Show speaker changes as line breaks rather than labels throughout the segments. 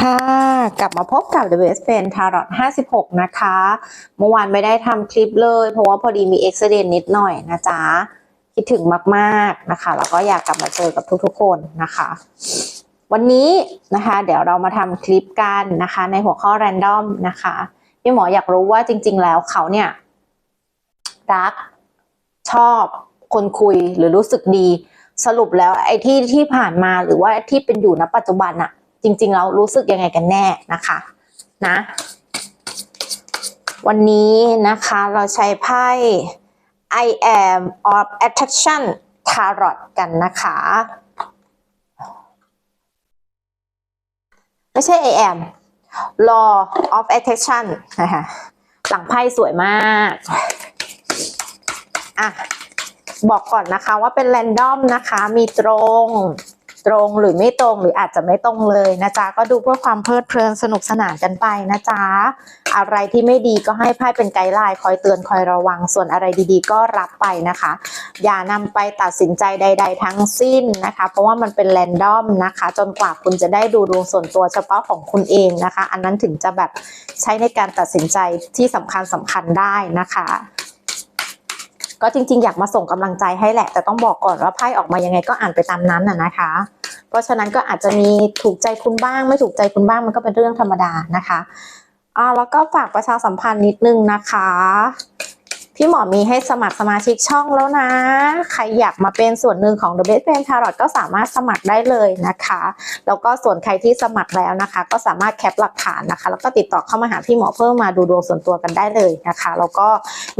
ค่ะกลับมาพบกับ The Best Friend Tarot 56 นะคะ เมื่อวานไม่ได้ทำคลิปเลย เพราะว่าพอดีมีเอ็กซ์เดนนิดหน่อยนะจ๊ะ คิดถึงมากๆนะคะ แล้วก็อยากกลับมาเจอกับทุกๆคนนะคะ วันนี้นะคะ เดี๋ยวเรามาทำคลิปกันนะคะ ในหัวข้อ Random นะคะพี่หมออยากรู้ว่าจริง ๆ แล้วเขาเนี่ย รัก ชอบคนคุยหรือรู้สึกดี สรุปแล้วไอ้ที่ที่ผ่านมาหรือว่าที่เป็นอยู่ณปัจจุบันอะ จริงๆเรารู้สึกยังไงกันแน่นะคะนะวันนี้นะคะเราใช้ไพ่ I am of attraction tarot กันนะคะ ไม่ใช่ I am law of attraction นะคะหลังไพ่สวยมากอะบอกก่อนนะคะว่าเป็นแรนดอมนะคะ มีตรง ตรงหรือไม่ตรงหรืออาจจะไม่ตรงเลยนะจ๊ะก็ดูเพื่อความเพลิดเพลินสนุกสนานกันไปนะจ๊ะอะไรที่ไม่ดีก็ให้ไพ่เป็นไกด์ไลน์คอยเตือนคอยระวัง ส่วนอะไรดีๆ ก็รับไปนะคะ อย่านำไปตัดสินใจใด ๆ ทั้งสิ้นนะคะ เพราะว่ามันเป็นแรนดอมนะคะ จนกว่าคุณจะได้ดูดวงส่วนตัวเฉพาะของคุณเองนะคะ อันนั้นถึงจะแบบใช้ในการตัดสินใจที่สำคัญสำคัญได้นะคะ ก็จริง ๆ อยากมาส่งกำลังใจให้แหละ แต่ต้องบอกก่อนว่าไพ่ออกมายังไงก็อ่านไปตามนั้นน่ะนะคะ เพราะฉะนั้นก็อาจจะมีถูกใจคุณบ้าง ไม่ถูกใจคุณบ้างมันก็เป็นเรื่องธรรมดานะคะอ่าแล้วก็ฝากประชาสัมพันธ์นิดนึงนะคะ พี่หมอมีให้สมัครสมาชิกช่องแล้วนะ ใครอยากมาเป็นส่วนหนึ่งของ The Best Friend Tarot ก็สามารถสมัครได้เลยนะคะ แล้วก็ส่วนใครที่สมัครแล้วนะคะ ก็สามารถแคปหลักฐานนะคะ แล้วก็ติดต่อเข้ามาหาพี่หมอเพิ่มมาดูดวงส่วนตัวกันได้เลยนะคะ แล้วก็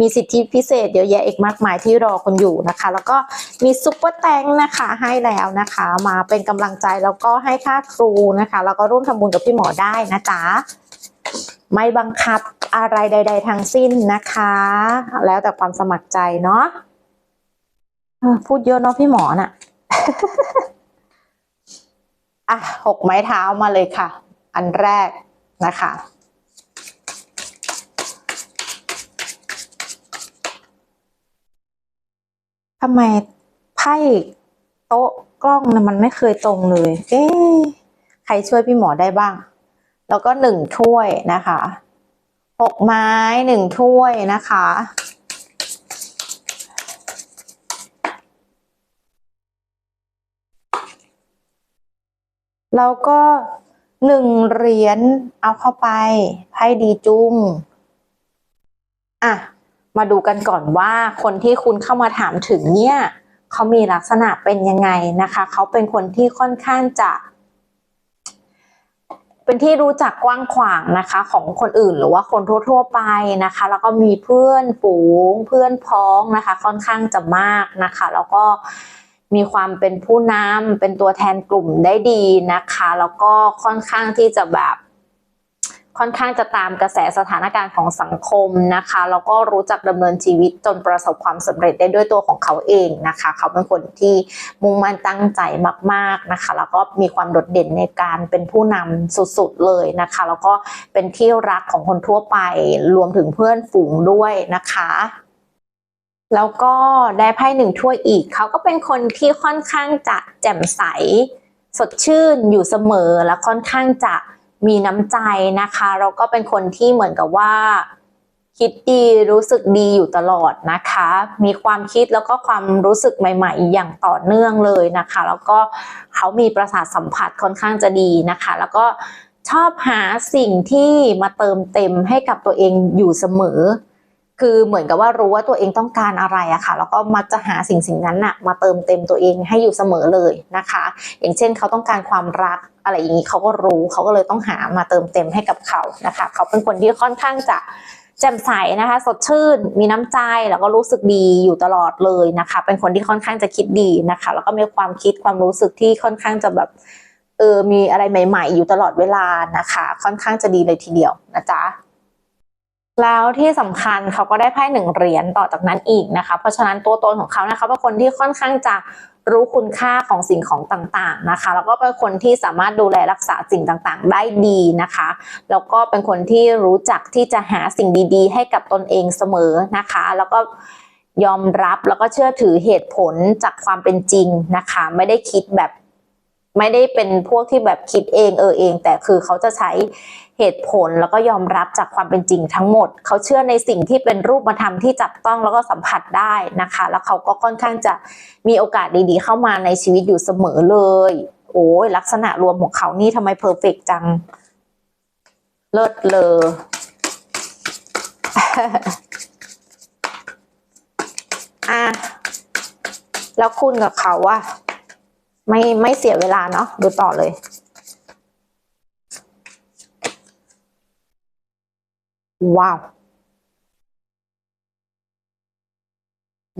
มีสิทธิพิเศษเยอะแยะอีกมากมายที่รอคุณอยู่นะคะ แล้วก็มีซุปเปอร์แตงนะคะให้แล้วนะคะ มาเป็นกำลังใจแล้วก็ให้ค่าครูนะคะ แล้วก็ร่วมทำบุญกับพี่หมอได้นะจ๊ะ ไม่บังคับอะไรใด ๆ ทั้งสิ้นนะคะ แล้วแต่ความสมัครใจเนาะพูดเยอะเนาะพี่หมอน่ะ อะหกไม้เท้ามาเลยค่ะ อันแรกนะคะ ทำไมไพ่โต๊ะกล้องนะมันไม่เคยตรงเลย เอ๊ใครช่วยพี่หมอได้บ้าง แล้วก็หนึ่งถ้วยนะคะหกไม้หนึ่งถ้วยนะคะ แล้วก็หนึ่งเหรียญเอาเข้าไปไพ่ดีจุ้งอะ มาดูกันก่อนว่าคนที่คุณเข้ามาถามถึงเนี่ย เขามีลักษณะเป็นยังไงนะคะ เขาเป็นคนที่ค่อนข้างจะ เป็นที่รู้จักกว้างขวางนะคะ ของคนอื่นหรือว่าคนทั่ว ๆ ไปนะคะ แล้วก็มีเพื่อนฝูงเพื่อนพ้องนะคะ ค่อนข้างจะมากนะคะ แล้วก็มีความเป็นผู้นำเป็นตัวแทนกลุ่มได้ดีนะคะ แล้วก็ค่อนข้างที่จะแบบ ค่อนข้างจะตามกระแสสถานการณ์ของสังคมนะคะแล้วก็รู้จักดำเนินชีวิตจนประสบความสำเร็จได้ด้วยตัวของเขาเองนะคะ เขาเป็นคนที่มุ่งมั่นตั้งใจมาก ๆนะคะ แล้วก็มีความโดดเด่นในการเป็นผู้นำสุดๆเลยนะคะ แล้วก็เป็นที่รักของคนทั่วไปรวมถึงเพื่อนฝูงด้วยนะคะแล้วก็ได้ไพ่หนึ่งถ้วยอีก เขาก็เป็นคนที่ค่อนข้างจะแจ่มใส สดชื่นอยู่เสมอและค่อนข้างจะ มีน้ำใจนะคะแล้วก็เป็นคนที่เหมือนกับว่า คิดดีรู้สึกดีอยู่ตลอดนะคะ มีความคิดแล้วก็ความรู้สึกใหม่ ๆ อย่างต่อเนื่องเลยนะคะ แล้วก็เขามีประสาทสัมผัสค่อนข้างจะดีนะคะ แล้วก็ชอบหาสิ่งที่มาเติมเต็มให้กับตัวเองอยู่เสมอ คือเหมือนกับว่ารู้ว่าตัวเองต้องการอะไรอะค่ะ แล้วก็มักจะหาสิ่งสิ่งนั้นน่ะมาเติมเต็มตัวเองให้อยู่เสมอเลยนะคะ อย่างเช่นเขาต้องการความรักอะไรอย่างนี้เขาก็รู้เขาก็เลยต้องหามาเติมเต็มให้กับเขานะคะ เขาเป็นคนที่ค่อนข้างจะแจ่มใสนะคะ สดชื่นมีน้ำใจแล้วก็รู้สึกดีอยู่ตลอดเลยนะคะ เป็นคนที่ค่อนข้างจะคิดดีนะคะ แล้วก็มีความคิดความรู้สึกที่ค่อนข้างจะแบบเออมีอะไรใหม่ ๆ อยู่ตลอดเวลานะคะ ค่อนข้างจะดีเลยทีเดียวนะจ๊ะ แล้วที่สำคัญเขาก็ได้ไพ่หนึ่งเหรียญต่อจากนั้นอีกนะคะ เพราะฉะนั้นตัวตนของเขานะคะเป็นคนที่ค่อนข้างจะรู้คุณค่าของสิ่งของต่างๆนะคะ แล้วก็เป็นคนที่สามารถดูแลรักษาสิ่งต่างๆ ได้ดีนะคะ แล้วก็เป็นคนที่รู้จักที่จะหาสิ่งดีๆ ให้กับตนเองเสมอนะคะ แล้วก็ยอมรับแล้วก็เชื่อถือเหตุผลจากความเป็นจริงนะคะ ไม่ได้คิดแบบ ไม่ได้เป็นพวกที่แบบคิดเองเออเอง แต่คือเขาจะใช้เหตุผลแล้วก็ยอมรับจากความเป็นจริงทั้งหมด เขาเชื่อในสิ่งที่เป็นรูปธรรมที่จับต้องแล้วก็สัมผัสได้นะคะ แล้วเขาก็ค่อนข้างจะมีโอกาสดีๆ เข้ามาในชีวิตอยู่เสมอเลย โอ้ยลักษณะรวมของเขานี่ทำไมเพอร์เฟกจัง เลิศเลยอะแล้วคุณกับเขาอะ ไม่ไม่เสียเวลาเนาะดูต่อเลย ว้าว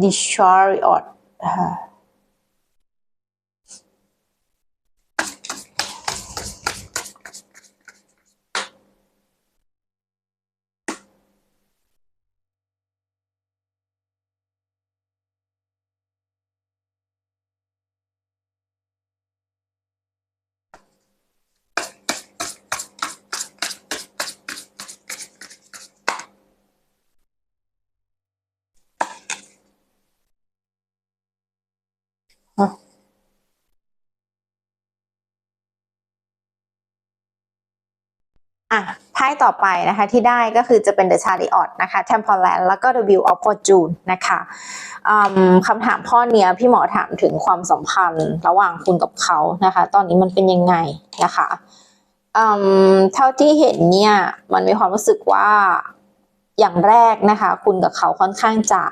The Chariot อะไพ่ต่อไปนะคะที่ได้ก็คือจะเป็น The Chariot นะคะ Temperance แล้วก็ The Wheel of Fortune นะคะคำถามข้อเนี้ยพี่หมอถามถึงความสัมพันธ์ระหว่างคุณกับเขานะคะ ตอนนี้มันเป็นยังไงนะคะเท่าที่เห็นเนี่ยมันมีความรู้สึกว่าอย่างแรกนะคะ คุณกับเขาค่อนข้างจะ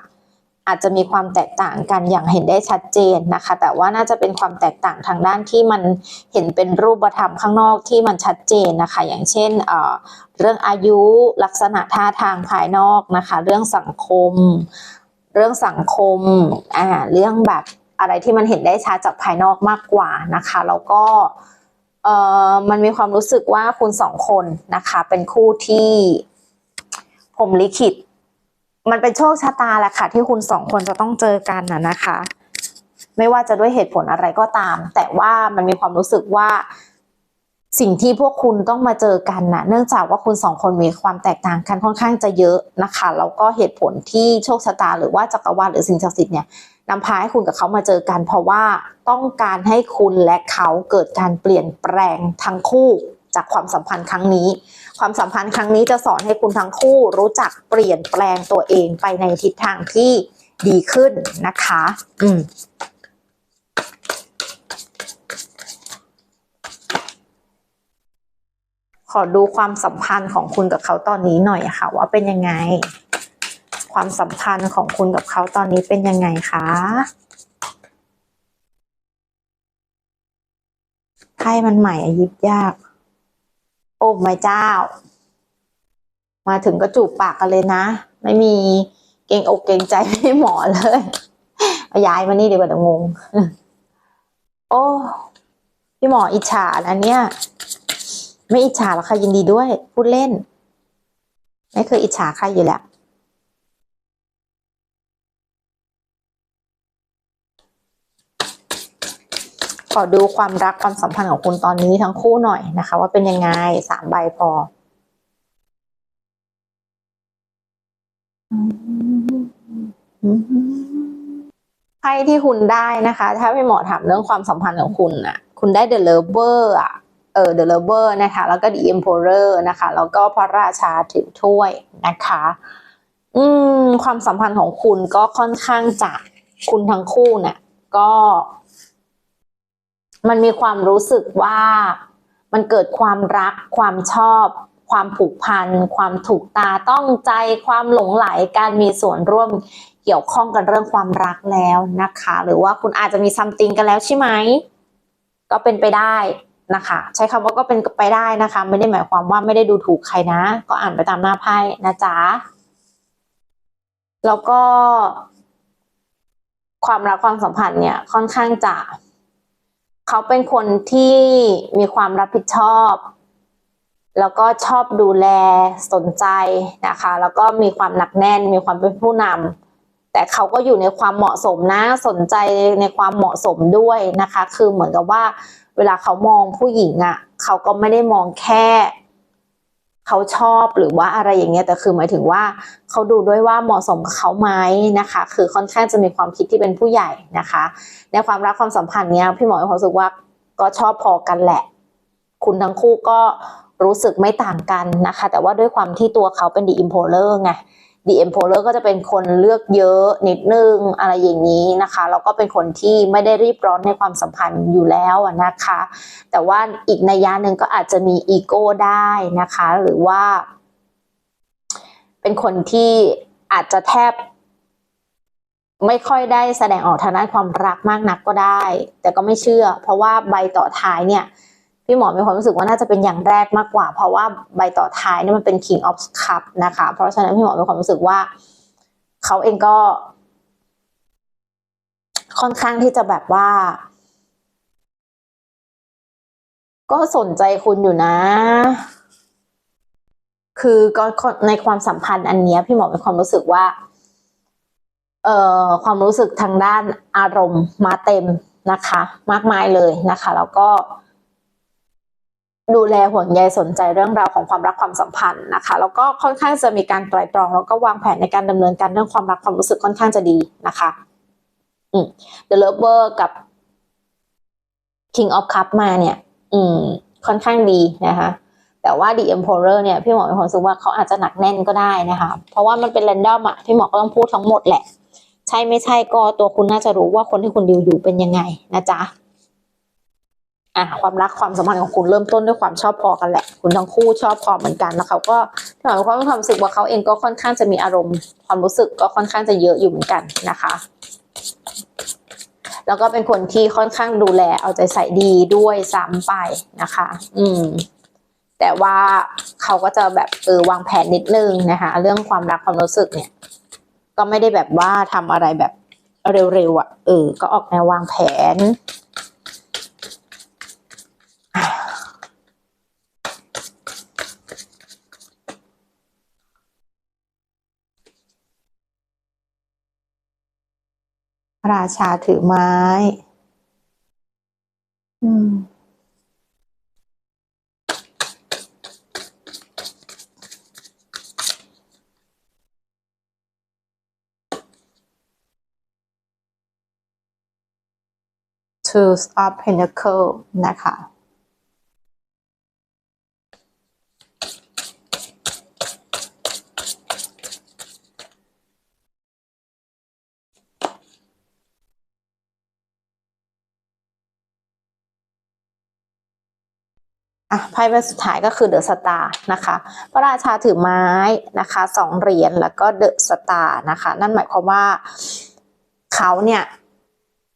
อาจจะมีความแตกต่างกันอย่างเห็นได้ชัดเจนนะคะ แต่ว่าน่าจะเป็นความแตกต่างทางด้านที่มันเห็นเป็นรูปธรรมข้างนอกที่มันชัดเจนนะคะ อย่างเช่นเเรื่องอายุลักษณะท่าทางภายนอกนะคะ เรื่องสังคม เรื่องสังคมอ่าเรื่องแบบอะไรที่มันเห็นได้ชัดจากภายนอกมากกว่านะคะแล้วก็เออมันมีความรู้สึกว่าคุณสองคนนะคะ เป็นคู่ที่ผมลิขิต มันเป็นโชคชะตาแหละค่ะ ที่คุณสองคนจะต้องเจอกันนะนะคะ ไม่ว่าจะด้วยเหตุผลอะไรก็ตาม แต่ว่ามันมีความรู้สึกว่าสิ่งที่พวกคุณต้องมาเจอกันนะเนื่องจากว่าคุณสองคนมีความแตกต่างกันค่อนข้างจะเยอะนะคะแล้วก็เหตุผลที่โชคชะตา หรือว่าจักรวาลหรือสิ่งศักดิ์สิทธิ์เนี่ยนำพาให้คุณกับเขามาเจอกัน เพราะว่าต้องการให้คุณและเขาเกิดการเปลี่ยนแปลงทั้งคู่จากความสัมพันธ์ครั้งนี้ ความสัมพันธ์ครั้งนี้จะสอนให้คุณทั้งคู่รู้จักเปลี่ยนแปลงตัวเองไปในทิศทางที่ดีขึ้นนะคะ อืมขอดูความสัมพันธ์ของคุณกับเขาตอนนี้หน่อยค่ะ ว่าเป็นยังไง ความสัมพันธ์ของคุณกับเขาตอนนี้เป็นยังไงคะไพ่มันใหม่อะยิบยาก โอ้ไม่เจ้า มาถึงก็จูบปากกันเลยนะ ไม่มีเกรงอกเกรงใจไม่ให้หมอเลยเอาย้ายมานี่ดีกว่าเดี๋ยวงง โอ้พี่หมออิจฉานะเนี่ย ไม่อิจฉาหรอกค่ะยินดีด้วย พูดเล่น ไม่เคยอิจฉาใครอยู่แล้ว ข อดูความรักความสัมพันธ์ของคุณตอนนี้ทั้งคู่หน่อยนะคะ ว่าเป็นยังไงสามใบพอไพ่ที่คุณได้นะคะ ถ้าพี่หมอถามเรื่องความสัมพันธ์ของคุณน่ะ คุณได้ The Lover อะเออ The Lover นะคะ แล้วก็ The Emperor นะคะ แล้วก็พระราชาถือถ้วยนะคะ อืม ความสัมพันธ์ของคุณก็ค่อนข้างจะคุณทั้งคู่เนี่ยก็ มันมีความรู้สึกว่ามันเกิดความรัก ความชอบ ความผูกพัน ความถูกตาต้องใจ ความหลงไหล การมีส่วนร่วมเกี่ยวข้องกันเรื่องความรักแล้วนะคะ หรือว่าคุณอาจจะมีซัมติงกันแล้วใช่ไหม ก็เป็นไปได้นะคะ ใช้คำว่าก็เป็นไปได้นะคะ ไม่ได้หมายความว่าไม่ได้ดูถูกใครนะ ก็อ่านไปตามหน้าไพ่นะจ๊ะ แล้วก็ ความรักความสัมพันธ์เนี่ยค่อนข้างจะ เขาเป็นคนที่มีความรับผิดชอบ แล้วก็ชอบดูแลสนใจนะคะ แล้วก็มีความหนักแน่น มีความเป็นผู้นำแต่เขาก็อยู่ในความเหมาะสมนะสนใจในความเหมาะสมด้วยนะคะ คือเหมือนกับว่า เวลาเขามองผู้หญิงอะ่ะเขาก็ไม่ได้มองแค่ เขาชอบหรือว่าอะไรอย่างเงี้ยแต่คือหมายถึงว่าเขาดูด้วยว่าเหมาะสมกับเขาไหมนะคะ คือค่อนข้างจะมีความคิดที่เป็นผู้ใหญ่นะคะ ในความรักความสัมพันธ์เนี้ยพี่หมอความรู้สึกว่าก็ชอบพอกันแหละ คุณทั้งคู่ก็รู้สึกไม่ต่างกันนะคะ แต่ว่าด้วยความที่ตัวเขาเป็นดีอิมโพเลอร์ไง ดีอิมโพเลอร์ก็จะเป็นคนเลือกเยอะนิดนึงอะไรอย่างนี้นะคะแล้วก็เป็นคนที่ไม่ได้รีบร้อนในความสัมพันธ์อยู่แล้วนะคะ แต่ว่าอีกนัยยะหนึ่งก็อาจจะมีอีโก้ได้นะคะ หรือว่า เป็นคนที่อาจจะแทบไม่ค่อยได้แสดงออกทางด้านความรักมากนักก็ได้ แต่ก็ไม่เชื่อ เพราะว่าใบต่อท้ายเนี่ย พี่หมอมีความรู้สึกว่าน่าจะเป็นอย่างแรกมากกว่า เพราะว่าใบต่อท้ายนี่มันเป็น King of Cup นะคะ เพราะฉะนั้นพี่หมอมีความรู้สึกว่า เขาเองก็ ค่อนข้างที่จะแบบว่า ก็สนใจคุณอยู่นะ คือก็ในความสัมพันธ์อันนี้พี่หมอมีความรู้สึกว่า เอ่อความรู้สึกทางด้านอารมณ์มาเต็มนะคะ มากมายเลยนะคะ แล้วก็ ดูแลห่วงใยสนใจเรื่องราวของความรักความสัมพันธ์นะคะ แล้วก็ค่อนข้างจะมีการไตรตรอง แล้วก็วางแผนในการดำเนินการเรื่องความรักความรู้สึกค่อนข้างจะดีนะคะอืม The Lover กับ King of Cup มาเนี่ย อืม ค่อนข้างดีนะคะ แต่ว่า The Emperor เนี่ย พี่หมอมีความรู้สึกว่าเขาอาจจะหนักแน่นก็ได้นะคะ เพราะว่ามันเป็นแรนดอมอะพี่หมอก็ต้องพูดทั้งหมดแหละ ใช่ไม่ใช่ก็ตัวคุณน่าจะรู้ว่าคนที่คุณดิวอยู่เป็นยังไงนะจ๊ะ อะความรักความสัมพันธ์ของคุณเริ่มต้นด้วยความชอบพอกันแหละ คุณทั้งคู่ชอบพอเหมือนกันแล้วเขาก็พี่หมอมีความรู้สึกว่าเขาเองก็ค่อนข้างจะมีอารมณ์ ความรู้สึกก็ค่อนข้างจะเยอะอยู่เหมือนกันนะคะ แล้วก็เป็นคนที่ค่อนข้างดูแลเอาใจใส่ดีด้วยซ้ำไปนะคะ อืมแต่ว่าเขาก็จะแบบเออวางแผนนิดนึงนะคะ เรื่องความรักความรู้สึกเนี่ย ก็ไม่ได้แบบว่าทำอะไรแบบเร็วๆอะเออก็ออกแนววางแผน ราชาถือไม้ อืม Two of Pentacle นะคะ อะไพ่ใบสุดท้ายก็คือเดอะสตาร์นะคะพระราชาถือไม้นะคะสองเหรียญแล้วก็เดอะสตาร์นะคะ นั่นหมายความว่าเขาเนี่ย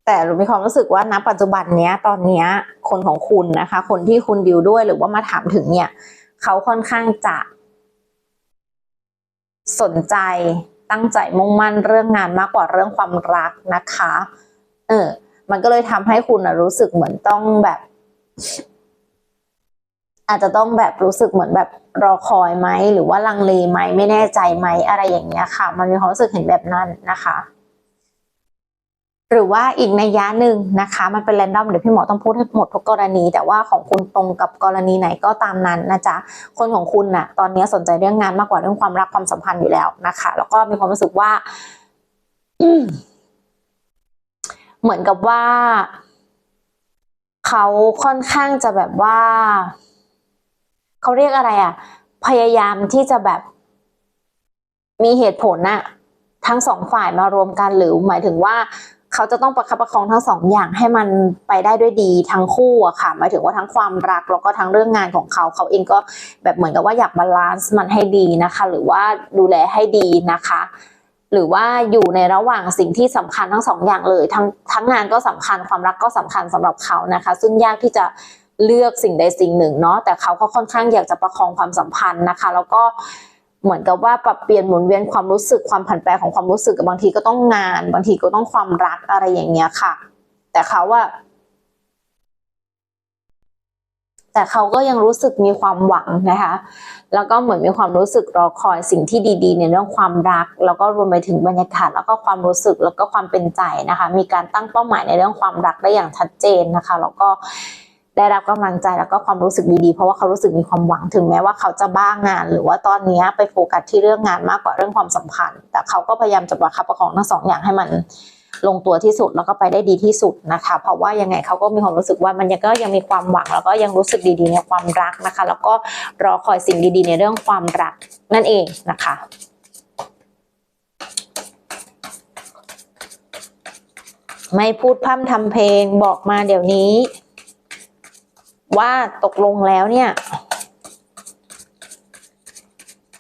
แต่เรามีความรู้สึกว่าณปัจจุบันเนี้ยตอนเนี้ยคนของคุณนะคะ คนที่คุณดิวด้วยหรือว่ามาถามถึงเนี่ย เขาค่อนข้างจะ สนใจตั้งใจมุ่งมั่นเรื่องงานมากกว่าเรื่องความรักนะคะ เออ มันก็เลยทำให้คุณนะรู้สึกเหมือนต้องแบบ อาจจะต้องแบบรู้สึกเหมือนแบบรอคอยไหมหรือว่าลังเลไหมไม่แน่ใจไหมอะไรอย่างเงี้ยค่ะ มันมีความรู้สึกเห็นแบบนั้นนะคะ หรือว่าอีกในยะหนึ่งนะคะ มันเป็นแรนดอมเดี๋ยวพี่หมอต้องพูดให้หมดทุกกรณี แต่ว่าของคุณตรงกับกรณีไหนก็ตามนั้นนะจ๊ะคนของคุณน่ะ ตอนนี้สนใจเรื่องงานมากกว่าเรื่องความรักความสัมพันธ์อยู่แล้วนะคะ แล้วก็มีความรู้สึกว่าอืเหมือนกับว่า เขาค่อนข้างจะแบบว่า เขาเรียกอะไรอะ พยายามที่จะแบบ มีเหตุผลน่ะ ทั้งสองฝ่ายมารวมกันหรือหมายถึงว่าเขาจะต้องประคับประคองทั้งสองอย่างให้มันไปได้ด้วยดีทั้งคู่อะค่ะหมายถึงว่าทั้งความรักแล้วก็ทั้งเรื่องงานของเขาเขาเองก็แบบเหมือนกับว่าอยากบาลานซ์มันให้ดีนะคะ หรือว่าดูแลให้ดีนะคะ หรือว่าอยู่ในระหว่างสิ่งที่สำคัญทั้งสองอย่างเลย ทั้งทั้งงานก็สำคัญความรักก็สำคัญสำหรับเขานะคะ ซึ่งยากที่จะ เลือกสิ่งใดสิ่งหนึ่งเนาะแต่เขาก็ค่อนข้างอยากจะประคองความสัมพันธ์นะคะ แล้วก็เหมือนกับว่าปรับเปลี่ยนหมุนเวียนความรู้สึกความผันแปรของความรู้สึกบางทีก็ต้องงาน บางทีก็ต้องความรักอะไรอย่างเงี้ยค่ะ แต่เขาว่า แต่เขาก็ยังรู้สึกมีความหวังนะคะ แล้วก็เหมือนมีความรู้สึกรอคอยสิ่งที่ดี ๆ ในเรื่องความรัก แล้วก็รวมไปถึงบรรยากาศแล้วก็ความรู้สึกแล้วก็ความเป็นใจนะคะ มีการตั้งเป้าหมายในเรื่องความรักได้อย่างชัดเจนนะคะ แล้วก็ ได้รับกำลังใจแล้วก็ความรู้สึกดีๆ เพราะว่าเขารู้สึกมีความหวังถึงแม้ว่าเขาจะบ้างงาน หรือว่าตอนนี้ไปโฟกัสที่เรื่องงานมากกว่าเรื่องความสัมพันธ์ แต่เขาก็พยายามจะประคับประคองทั้งสองอย่างให้มันลงตัวที่สุดแล้วก็ไปได้ดีที่สุดนะคะ เพราะว่ายังไงเขาก็มีความรู้สึกว่ามันยังก็ยังมีความหวังแล้วก็ยังรู้สึกดีๆในความรักนะคะ แล้วก็รอคอยสิ่งดีๆ ในเรื่องความรักนั่นเองนะคะไม่พูดพร่ำทำเพลงบอกมาเดี๋ยวนี้ ว่าตกลงแล้วเนี่ย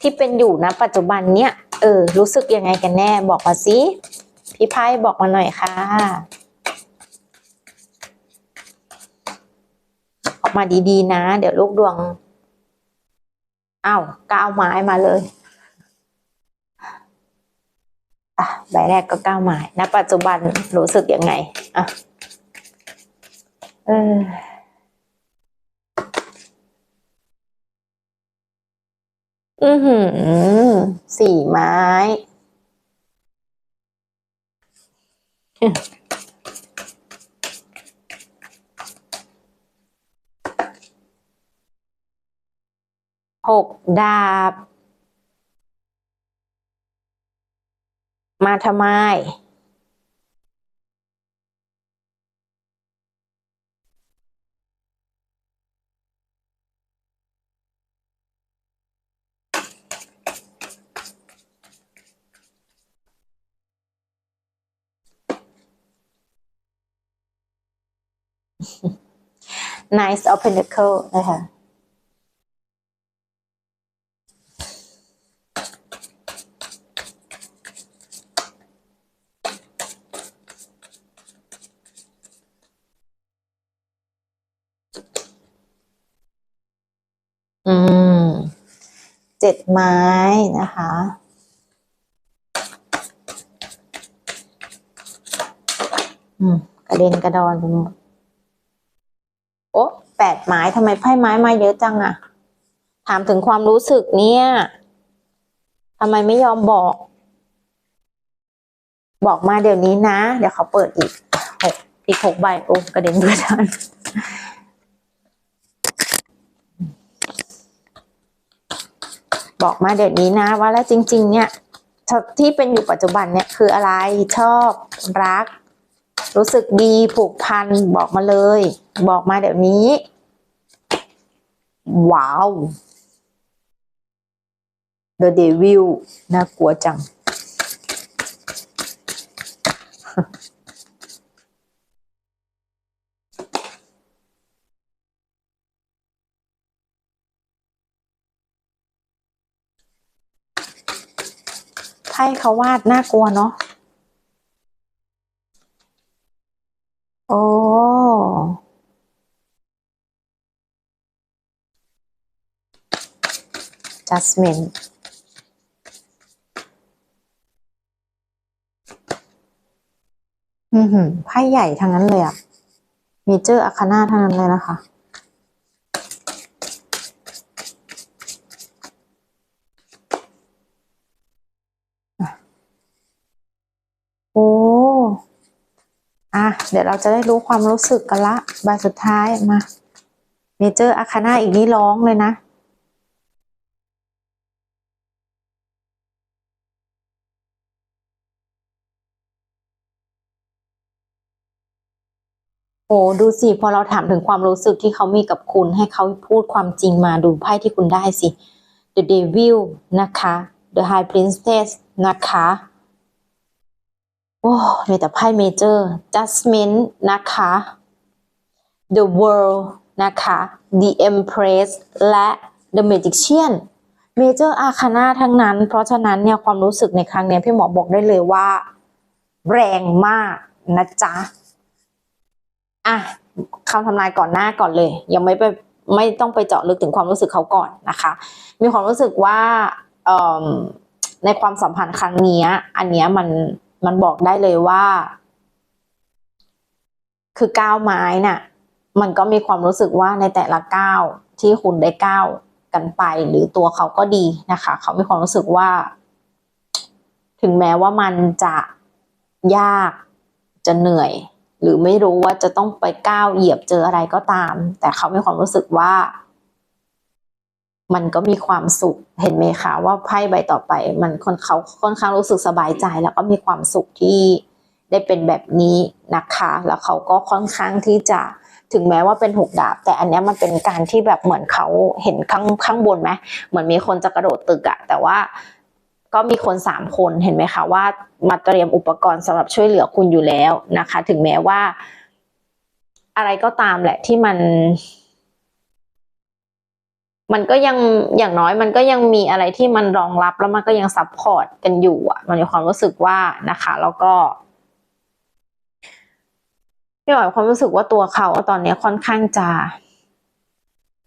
ที่เป็นอยู่นะปัจจุบันเนี่ย เออ รู้สึกยังไงกันแน่ บอกมาสิพี่ไพ่บอกมาหน่อยค่ะ ออกมาดีๆนะ เดี๋ยวลูกดวงอ้าวก้าวไม้มาเลยอะใบแรกก็ก้าวไม้ณปัจจุบันรู้สึกยังไงอะเออ อือหือสี่ไม้ หกดาบ มาทำไม nice of pentacle นะคะอืมเจ็ดไม้นะคะอืมกระเด็นกระดอนไปหมด โอ้แปดไม้ทำไมไพ่ไม้มาเยอะจังอะถามถึงความรู้สึกเนี่ยทำไมไม่ยอมบอก บอกมาเดี๋ยวนี้นะ เดี๋ยวเขาเปิดอีกหกอีกหกใบโอ้กระเด็นกระดอนบอกมาเดี๋ยวนี้นะว่าแล้วจริง ๆ เนี่ยที่เป็นอยู่ปัจจุบันเนี่ยคืออะไรชอบรัก รู้สึกดีผูกพันบอกมาเลย บอกมาเดี๋ยวนี้ ว้าว The Devil น่ากลัวจัง ไพ่เขาวาดน่ากลัวเนาะ โอ้จัสมินอือหือไพ่ใหญ่ทั้งนั้นเลยอะเมเจอร์อาคาน่าทั้งนั้นเลยนะคะ โอ้ อะ เดี๋ยวเราจะได้รู้ความรู้สึกกันละใบสุดท้ายมาเมเจอร์อาคาน่าอีกนี่ร้องเลยนะโอ้ดูสิพอเราถามถึงความรู้สึกที่เขามีกับคุณ ให้เขาพูดความจริงมาดูไพ่ที่คุณได้สิ The Devil นะคะ The High Princess นะคะ โอ้มีแต่ไพ่เมเจอร์ Judgment นะคะ The World นะคะ The Empress และ The Magician เมเจอร์อาคาน่าทั้งนั้น เพราะฉะนั้นเนี่ยความรู้สึกในครั้งนี้พี่หมอบอกได้เลยว่า แรงมากนะจ๊ะ อะคำทำนายก่อนหน้าก่อนเลย ยังไม่ไปไม่ต้องไปเจาะลึกถึงความรู้สึกเขาก่อนนะคะ มีความรู้สึกว่าในความสัมพันธ์ครั้งนี้อันเนี้ยมัน มันบอกได้เลยว่า คือก้าวไม้น่ะ มันก็มีความรู้สึกว่าในแต่ละก้าวที่คุณได้ก้าวกันไป หรือตัวเขาก็ดีนะคะ เขามีความรู้สึกว่า ถึงแม้ว่ามันจะยากจะเหนื่อย หรือไม่รู้ว่าจะต้องไปก้าวเหยียบเจออะไรก็ตาม แต่เขามีความรู้สึกว่า มันก็มีความสุขเห็นไหมคะว่าไพ่ใบต่อไป มันคนเขาค่อนข้างรู้สึกสบายใจ แล้วก็มีความสุขที่ได้เป็นแบบนี้นะคะ แล้วเขาก็ค่อนข้างที่จะถึงแม้ว่าเป็นหกดาบ แต่อันนี้มันเป็นการที่แบบเหมือนเขาเห็นข้างข้างบนไหมเหมือนมีคนจะกระโดดตึกอะแต่ว่าก็มีคนสามคนเห็นไหมคะว่ามาเตรียมอุปกรณ์สำหรับช่วยเหลือคุณอยู่แล้วนะคะ ถึงแม้ว่า อะไรก็ตามแหละที่มัน มันก็ยังอย่างน้อยมันก็ยังมีอะไรที่มันรองรับแล้วมันก็ยังซัพพอร์ตกันอยู่อะ มันมีความรู้สึกว่านะคะ แล้วก็พี่หมายความรู้สึกว่าตัวเขาตอนนี้ค่อนข้างจะ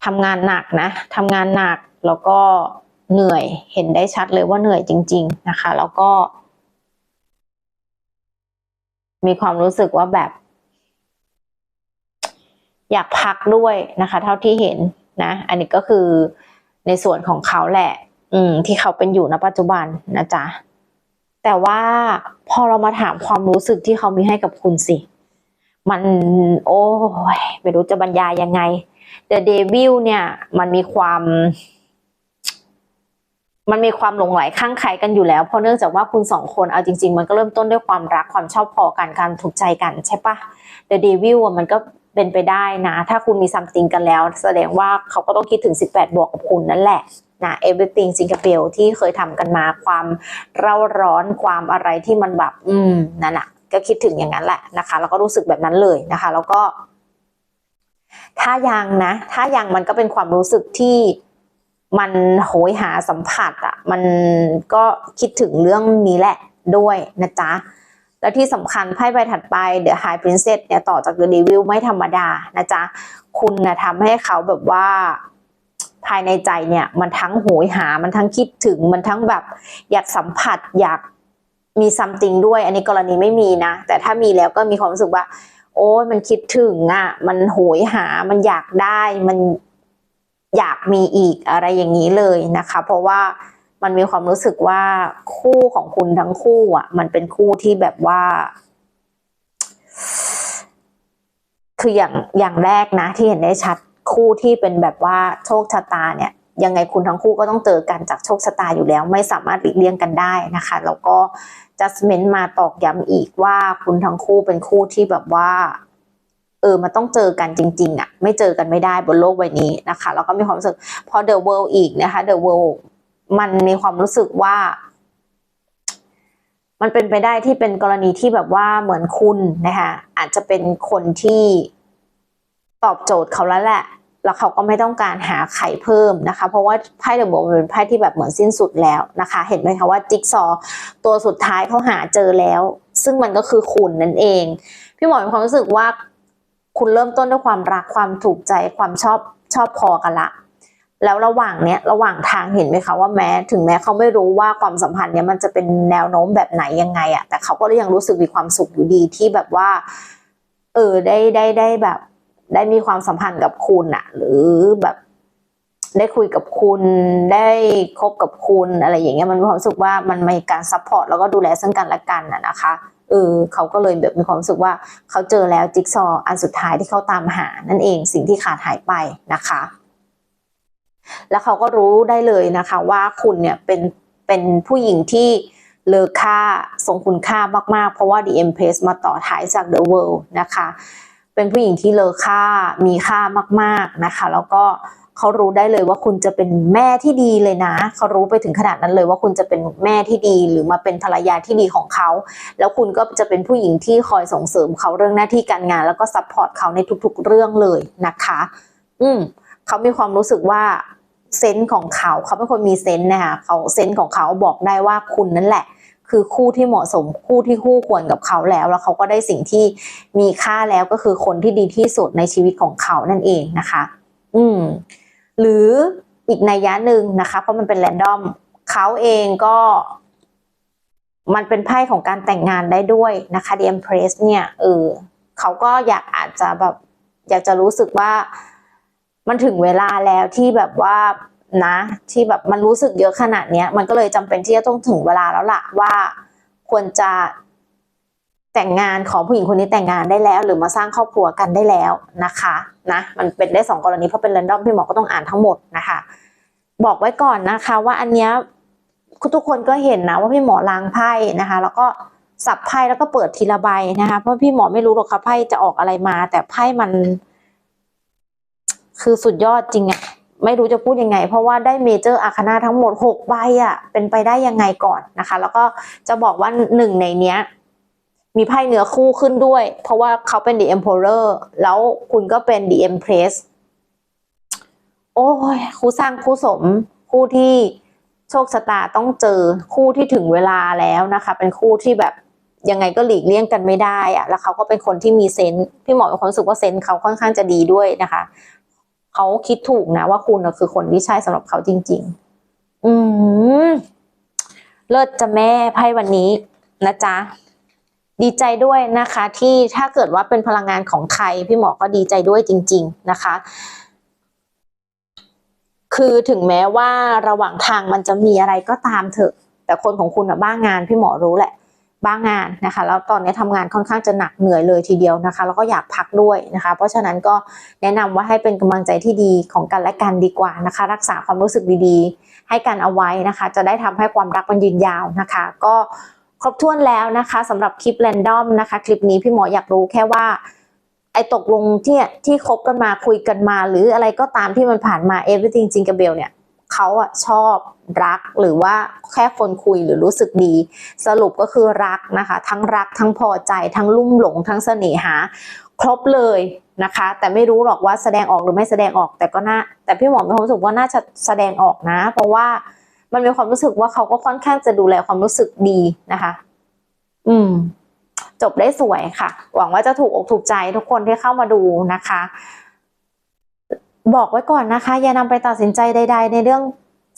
ทำงานหนักนะทำงานหนักแล้วก็เหนื่อยเห็นได้ชัดเลยว่าเหนื่อยจริง ๆนะคะ แล้วก็ มีความรู้สึกว่าแบบ อยากพักด้วยนะคะ เท่าที่เห็น นะ อันนี้ก็คือในส่วนของเขาแหละ อืม ที่เขาเป็นอยู่ณปัจจุบันนะจ๊ะ แต่ว่าพอเรามาถามความรู้สึกที่เขามีให้กับคุณสิ มัน โอ้ยไม่รู้จะบรรยายยังไง The Devil เนี่ย มันมีความมันมีความหลงไหลข้างใครกันอยู่แล้ว เพราะเนื่องจากว่าคุณสองคนเอาจริง ๆ มันก็เริ่มต้นด้วยความรักความชอบพอกันการถูกใจกันใช่ปะ The Devil มันก็ เป็นไปได้นะ ถ้าคุณมีซัมติงกันแล้ว แสดงว่าเขาก็ต้องคิดถึง 18 บวกกับคุณนั่นแหละนะ everything ซิง a เ e ลที่เคยทำกันมาความเร่าร้อนความอะไรที่มันแบบ อืมนั่นแหะก็คิดถึงอย่างนั้นแหละนะคะ แล้วก็รู้สึกแบบนั้นเลยนะคะ แล้วก็ ถ้ายังนะ ถ้ายังมันก็เป็นความรู้สึกที่มันโหยหาสัมผัสอะ่ะมันก็คิดถึงเรื่องนี้แหละด้วยนะจ๊ะ แล้วที่สำคัญไพ่ใบถัดไป The High Princess เนี่ยต่อจาก The Devil ไม่ธรรมดานะจ๊ะ คุณนะทำให้เขาแบบว่าภายในใจเนี่ยมันทั้งโหยหา มันทั้งคิดถึง มันทั้งแบบอยากสัมผัสอยากมีซัมติงด้วย อันนี้กรณีไม่มีนะ แต่ถ้ามีแล้วก็มีความรู้สึกว่า โอ้ยมันคิดถึงอะ มันโหยหา มันอยากได้ มันอยากมีอีกอะไรอย่างนี้เลยนะคะ เพราะว่า มันมีความรู้สึกว่าคู่ของคุณทั้งคู่อะ มันเป็นคู่ที่แบบว่า คืออย่างอย่างแรกนะ ที่เห็นได้ชัดคู่ที่เป็นแบบว่าโชคชะตาเนี่ยยังไงคุณทั้งคู่ก็ต้องเจอกันจากโชคชะตาอยู่แล้ว ไม่สามารถหลีกเลี่ยงกันได้นะคะแล้วก็ judgment มาตอกย้ำอีกว่าคุณทั้งคู่เป็นคู่ที่แบบว่า เออมันต้องเจอกันจริง ๆอะ่ะ ไม่เจอกันไม่ได้บนโลกใบนี้นะคะ แล้วก็มีความรู้สึกพอ the world อีกนะคะ the world มันมีความรู้สึกว่า มันเป็นไปได้ที่เป็นกรณีที่แบบว่าเหมือนคุณนะคะอาจจะเป็นคนที่ตอบโจทย์เขาแล้วแหละ แล้วเขาก็ไม่ต้องการหาไข่เพิ่มนะคะ เพราะว่าไพ่เดอะโบเป็นไพ่ที่แบบเหมือนสิ้นสุดแล้วนะคะ เห็นไหมคะว่าจิ๊กซอตัวสุดท้ายเขาหาเจอแล้ว ซึ่งมันก็คือคุณนั่นเอง พี่หมอมีความรู้สึกว่าคุณเริ่มต้นด้วยความรักความถูกใจความชอบชอบพอกันละ แล้วระหว่างเนี้ยระหว่างทางเห็นไหมคะว่าแม้ถึงแม้เขาไม่รู้ว่าความสัมพันธ์เนี้ยมันจะเป็นแนวโน้มแบบไหนยังไงอะแต่เขาก็ยังรู้สึกมีความสุขอยู่ดีที่แบบว่า เออได้ได้ได้แบบ ได้มีความสัมพันธ์กับคุณอะหรือแบบได้คุยกับคุณได้คบกับคุณอะไรอย่างเงี้ยมันมีความรู้สึกว่ามันมีการซัพพอร์ตแล้วก็ดูแลซึ่งกันและกันอะนะคะเออเขาก็เลยแบบมีความรู้สึกว่าเขาเจอแล้วจิ๊กซอว์อันสุดท้ายที่เขาตามหานั่นเองสิ่งที่ขาดหายไปนะคะ แล้วเขาก็รู้ได้เลยนะคะว่าคุณเนี่ยเป็นเป็นผู้หญิงที่เลอค่าทรงคุณค่ามากๆ เพราะว่า The Empress มาต่อท้ายจาก The World นะคะ เป็นผู้หญิงที่เลอค่ามีค่ามากๆนะคะ แล้วก็เขารู้ได้เลยว่าคุณจะเป็นแม่ที่ดีเลยนะ เขารู้ไปถึงขนาดนั้นเลยว่าคุณจะเป็นแม่ที่ดีหรือมาเป็นภรรยาที่ดีของเขา แล้วคุณก็จะเป็นผู้หญิงที่คอยส่งเสริมเขาเรื่องหน้าที่การงาน แล้วก็ซัพพอร์ตเขาในทุกๆเรื่องเลยนะคะ อืมเขามีความรู้สึกว่า เซนส์ของเขาเขาเป็นคนมีเซนส์นะคะเขาเซนส์ของเขาบอกได้ว่าคุณนั่นแหละ คือคู่ที่เหมาะสมคู่ที่คู่ควรกับเขาแล้ว แล้วเขาก็ได้สิ่งที่มีค่าแล้วก็คือคนที่ดีที่สุดในชีวิตของเขานั่นเองนะคะ อืม หรืออีกนัยยะหนึ่งนะคะ เพราะมันเป็นแรนดอมเขาเองก็มันเป็นไพ่ของการแต่งงานได้ด้วยนะคะ The Empress เนี่ยเออเขาก็อยากอาจจะแบบอยากจะรู้สึกว่า มันถึงเวลาแล้วที่แบบว่านะ ที่แบบมันรู้สึกเยอะขนาดเนี้ย มันก็เลยจำเป็นที่จะต้องถึงเวลาแล้วล่ะว่าควรจะแต่งงานของผู้หญิงคนนี้แต่งงานได้แล้ว หรือมาสร้างครอบครัวกันได้แล้วนะคะนะมันเป็นได้สองกรณีเพราะเป็นแรนดอมพี่หมอก็ต้องอ่านทั้งหมดนะคะ บอกไว้ก่อนนะคะว่าอันเนี้ยทุกคนก็เห็นนะว่าพี่หมอล้างไพ่นะคะ แล้วก็สับไพ่แล้วก็เปิดทีละใบนะคะ เพราะพี่หมอไม่รู้หรอกค่ะไพ่จะออกอะไรมา แต่ไพ่มัน คือสุดยอดจริงอะไม่รู้จะพูดยังไง เพราะว่าได้เมเจอร์อาคานาทั้งหมดหกใบอะเป็นไปได้ยังไงก่อนนะคะ แล้วก็จะบอกว่าหนึ่งในเนี้ยมีไพ่เนื้อคู่ขึ้นด้วย เพราะว่าเขาเป็น The Emperor แล้วคุณก็เป็น The Empress โอ้ยคู่สร้างคู่สม คู่ที่โชคชะตาต้องเจอคู่ที่ถึงเวลาแล้วนะคะ เป็นคู่ที่แบบยังไงก็หลีกเลี่ยงกันไม่ได้อะแล้วเขาก็เป็นคนที่มีเซนส์พี่หมอมีความรู้สึกว่าเซนส์เขาค่อนข้างจะดีด้วยนะคะ เขาคิดถูกนะว่าคุณน่ะคือคนที่ใช่สำหรับเขาจริง ๆ อืมเลิศจะแม่ไพ่วันนี้นะจ๊ะดีใจด้วยนะคะ ที่ถ้าเกิดว่าเป็นพลังงานของใคร พี่หมอก็ดีใจด้วยจริง ๆ นะคะ คือถึงแม้ว่าระหว่างทางมันจะมีอะไรก็ตามเถอะ แต่คนของคุณอะบ้างงานพี่หมอรู้แหละ บ้างงานนะคะ แล้วตอนนี้ทำงานค่อนข้างจะหนักเหนื่อยเลยทีเดียวนะคะ แล้วก็อยากพักด้วยนะคะ เพราะฉะนั้นก็แนะนำว่าให้เป็นกำลังใจที่ดีของกันและกันดีกว่านะคะ รักษาความรู้สึกดีๆ ให้กันเอาไว้นะคะ จะได้ทำให้ความรักมันยืนยาวนะคะ ก็ครบถ้วนแล้วนะคะสำหรับคลิปแรนดอมนะคะ คลิปนี้พี่หมออยากรู้แค่ว่าไอ้ตกลงที่ที่คบกันมาคุยกันมา หรืออะไรก็ตามที่มันผ่านมา everything จริงกับเบลเนี่ย เขาอะชอบรักหรือว่าแค่คนคุยหรือรู้สึกดี สรุปก็คือรักนะคะ ทั้งรักทั้งพอใจทั้งลุ่มหลง ทั้งเสน่หา ครบเลยนะคะ แต่ไม่รู้หรอกว่าแสดงออกหรือไม่แสดงออกแต่ก็น่าแต่พี่หมอมีความรู้สึกว่าน่าจะแสดงออกนะ เพราะว่ามันมีความรู้สึกว่าเขาก็ค่อนข้างจะดูแลความรู้สึกดีนะคะ อืม จบได้สวยค่ะ หวังว่าจะถูกอกถูกใจทุกคนที่เข้ามาดูนะคะ บอกไว้ก่อนนะคะ อย่านำไปตัดสินใจใด ๆ ในเรื่อง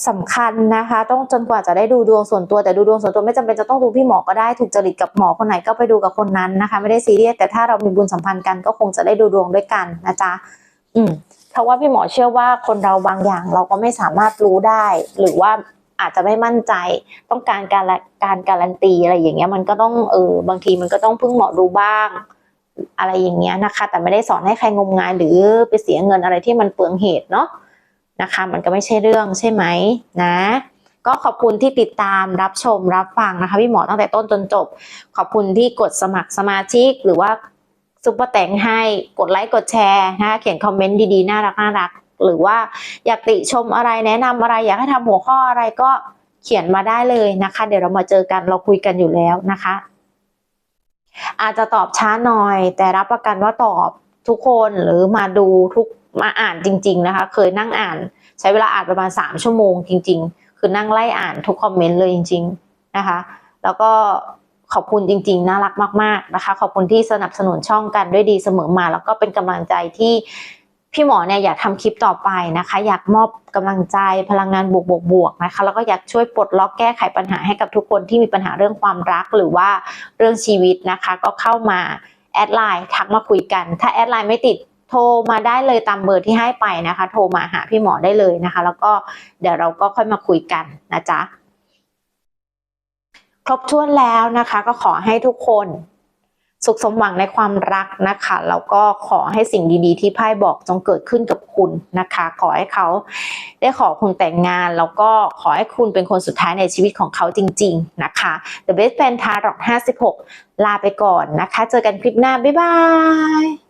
สำคัญนะคะ ต้องจนกว่าจะได้ดูดวงส่วนตัวแต่ดูดวงส่วนตัวไม่จำเป็นจะต้องดูพี่หมอก็ได้ถูกจริตกับหมอคนไหนก็ไปดูกับคนนั้นนะคะ ไม่ได้ซีเรียสแต่ถ้าเรามีบุญสัมพันธ์กันก็คงจะได้ดูดวงด้วยกันนะจ๊ะอืมเพราะว่าพี่หมอเชื่อว่าคนเราบางอย่างเราก็ไม่สามารถรู้ได้ หรือว่าอาจจะไม่มั่นใจ ต้องการการการการันตีอะไรอย่างเงี้ยมันก็ต้องเออบางทีมันก็ต้องพึ่งหมอดูบ้าง อะไรอย่างเงี้ยนะคะ แต่ไม่ได้สอนให้ใครงมงายหรือไปเสียเงินอะไรที่มันเปลืองเหตุเนาะนะคะ มันก็ไม่ใช่เรื่องใช่ไหมนะ ก็ขอบคุณที่ติดตามรับชมรับฟังนะคะพี่หมอตั้งแต่ต้นจนจบ ขอบคุณที่กดสมัครสมาชิกหรือว่าซุปเปอร์แต่งให้กดไลค์กดแชร์นะคะเขียนคอมเมนต์ดีๆน่ารักน่ารักหรือว่าอยากติชมอะไรแนะนำอะไร อยากให้ทำหัวข้ออะไรก็เขียนมาได้เลยนะคะ เดี๋ยวเรามาเจอกันเราคุยกันอยู่แล้วนะคะ อาจจะตอบช้าหน่อย แต่รับประกันว่าตอบทุกคนหรือมาดูทุกมาอ่านจริง ๆนะคะ เคยนั่งอ่าน ใช้เวลาอ่านประมาณ 3 ชั่วโมงจริง ๆ คือนั่งไล่อ่านทุกคอมเมนต์เลยจริง ๆนะคะ แล้วก็ขอบคุณจริง ๆ น่ารักมาก ๆนะคะ ขอบคุณที่สนับสนุนช่องกันด้วยดีเสมอมา แล้วก็เป็นกำลังใจที่ พี่หมอเนี่ยอยากทำคลิปต่อไปนะคะ อยากมอบกำลังใจพลังงานบวกๆๆนะคะ แล้วก็อยากช่วยปลดล็อกแก้ไขปัญหาให้กับทุกคนที่มีปัญหาเรื่องความรักหรือว่าเรื่องชีวิตนะคะ ก็เข้ามาแอดไลน์ทักมาคุยกัน ถ้าแอดไลน์ไม่ติดโทรมาได้เลยตามเบอร์ที่ให้ไปนะคะ โทรมาหาพี่หมอได้เลยนะคะ แล้วก็เดี๋ยวเราก็ค่อยมาคุยกันนะจ๊ะครบถ้วนแล้วนะคะ ก็ขอให้ทุกคน สุขสมหวังในความรักนะคะแล้วก็ขอให้สิ่งดีๆ ที่ไพ่บอกจงเกิดขึ้นกับคุณนะคะ ขอให้เขาได้ขอคุณแต่งงาน แล้วก็ขอให้คุณเป็นคนสุดท้ายในชีวิตของเขาจริง ๆนะคะ The Best Fan Tarot 56 ลาไปก่อนนะคะ เจอกันคลิปหน้า บ๊ายบาย